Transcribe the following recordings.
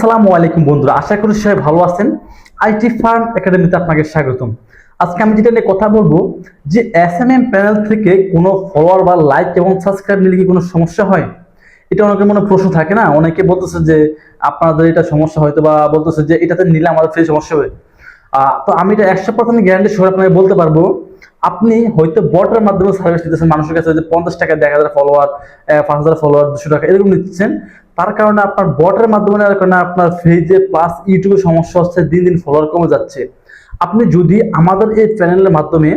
আসসালামু আলাইকুম বন্ধুরা, আশা করি সবাই ভালো আছেন। আইটি ফার্ম একাডেমিতে আপনাকে স্বাগতম। আজকে আমি যেটা নিয়ে কথা বলব, যে এস প্যানেল থেকে কোনো ফলোয়ার বা লাইক এবং সাবস্ক্রাইব নিলে কি কোনো সমস্যা হয়? এটা অনেকের মনে প্রশ্ন থাকে না। অনেকে বলতেছে যে, আপনাদের এটা সমস্যা হয়তো বা বলতেছে যে, এটাতে নিলে আমাদের ফ্রি সমস্যা হবে। তো আমি এটা একশো পার্সেন্ট গ্যারান্টি সহ আপনাকে বলতে পারব, আপনি হয়তো বটের মাধ্যমে সার্ভিস দিতেছেন মানুষের কাছে যে পঞ্চাশ টাকা, এক হাজার ফলোয়ার পাঁচ হাজার ফলোয়ার দুশো টাকা, এরকম নিচ্ছেন। তার কারণে আপনার বটের মাধ্যমে আপনার ফেজে প্লাস ইউটিউবে সমস্যা হচ্ছে, দিন দিন ফলোয়ার কমে যাচ্ছে। আপনি যদি আমাদের এই চ্যানেলের মাধ্যমে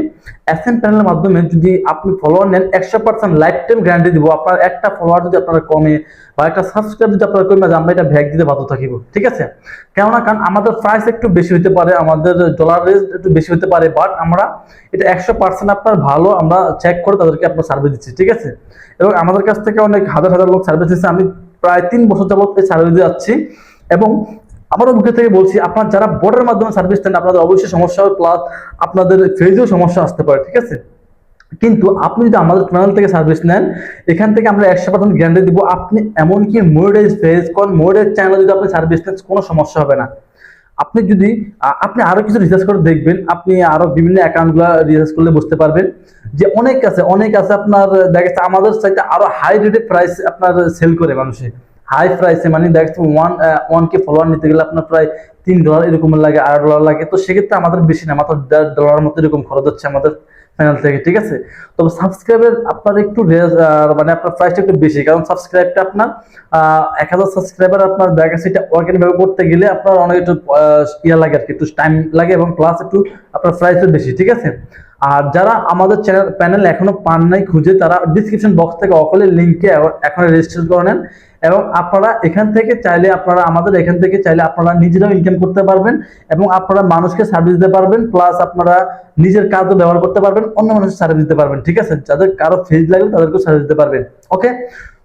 এস এম প্যানেলের মাধ্যমে যদি আপনি ফলোয়ার নেন, একশো পার্সেন্ট লাইফ টাইম গ্যারান্টি দিব। আপনার একটা ফলোয়ার যদি আপনার কমে বা একটা সাবস্ক্রাইব যদি আপনার কমে, আমরা এটা ভ্যাক দিতে বাধ্য থাকিব। ঠিক আছে? কেননা কারণ আমাদের প্রাইস একটু বেশি হতে পারে, আমাদের ডলার রেট একটু বেশি হতে পারে বাট আমরা এটা একশো পার্সেন্ট আপনার ভালো আমরা চেক করে তাদেরকে আপনার সার্ভিস দিচ্ছি। ঠিক আছে? এবং আমাদের কাছ থেকে অনেক হাজার হাজার লোক সার্ভিস দিচ্ছে। আমি প্রায় তিন বছর যাবৎ এই সার্ভিস দিয়ে যাচ্ছি। এবং আমার মুখে থেকে বলছি, আপনার যারা বোর্ডের মাধ্যমে সার্ভিস দেন, আপনাদের অবশ্যই সমস্যা হবে প্লাস আপনাদের ফেজেও সমস্যা আসতে পারে, ঠিক আছে? কিন্তু আপনি যদি আমাদের চ্যানেল থেকে সার্ভিস নেন, এখান থেকে আমরা একশো পার্সেন্ট গ্যারান্টি দিব, আপনি এমনকি মোডেজ ফেজ কোন মোডেজ চ্যানেল যদি আপনি সার্ভিস নেন, কোনো সমস্যা হবে না। আপনি যদি আপনি আরও কিছু রিসার্চ করে দেখবেন, আপনি আরও বিভিন্ন অ্যাকাউন্ট অ্যাকাউন্টগুলো রিসার্চ করলে বুঝতে পারবেন যে অনেক আছে অনেক আছে আপনার, দেখা আমাদের সাইটে আরও হাই রেটে প্রাইস আপনার সেল করে মানুষে। হাই প্রাইসে মানে দেখা যাচ্ছে ওয়ান ওয়ান কে ফলোয়ার নিতে গেলে আপনার প্রায় তিন ডলার এরকম লাগে, আড়াই ডলার লাগে। তো সেক্ষেত্রে আমাদের বেশি না, মাত্র দেড় ডলার মতো এরকম খরচ হচ্ছে আমাদের চ্যানেল থেকে, ঠিক আছে? তবে সাবস্ক্রাইবের আপনার একটু মানে আপনার প্রাইসটা একটু বেশি, কারণ সাবস্ক্রাইবটা আপনার এক হাজার সাবস্ক্রাইবার আপনার দেখা যাচ্ছে এটা অর্গানিক ভাবে করতে গেলে আপনার অনেক একটু ইয়া লাগে আর কি, একটু টাইম লাগে এবং প্লাস একটু আপনার প্রাইসও বেশি, ঠিক আছে? আর যারা আমাদের চ্যানেল প্যানেল এখনও পান নাই খুঁজে, তারা ডিসক্রিপশন বক্স থেকে অকলের লিঙ্কে এখন রেজিস্টার করে নেন। এবং আপনারা এখান থেকে চাইলে আপনারা আমাদের এখান থেকে চাইলে আপনারা নিজেরাও ইনকাম করতে পারবেন এবং আপনারা মানুষকে সার্ভিস দিতে পারবেন প্লাস আপনারা নিজের কাজও ব্যবহার করতে পারবেন, অন্য মানুষের সার্ভিস দিতে পারবেন, ঠিক আছে? যাদের কারও ফেজ লাগবে তাদেরকেও সার্ভিস দিতে পারবেন ওকে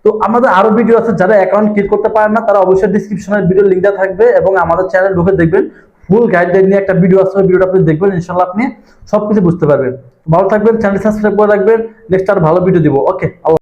তো আমাদের আরও ভিডিও আছে, যারা অ্যাকাউন্ট ক্রিয়েট করতে পারেন না, তারা অবশ্যই ডিসক্রিপশনের ভিডিও লিঙ্কটা থাকবে এবং আমাদের চ্যানেল ঢুকে দেখবেন। ফুল গাইডলাইন নিয়ে একটা ভিডিও ওই ভিডিওটা আপনি দেখবেন ইনশাল্লাহ আপনি সবকিছু বুঝতে পারবেন। ভালো থাকবেন চ্যানেল সাবস্ক্রাইব করে রাখবেন নেক্সট আর ভালো ভিডিও দিব। ওকে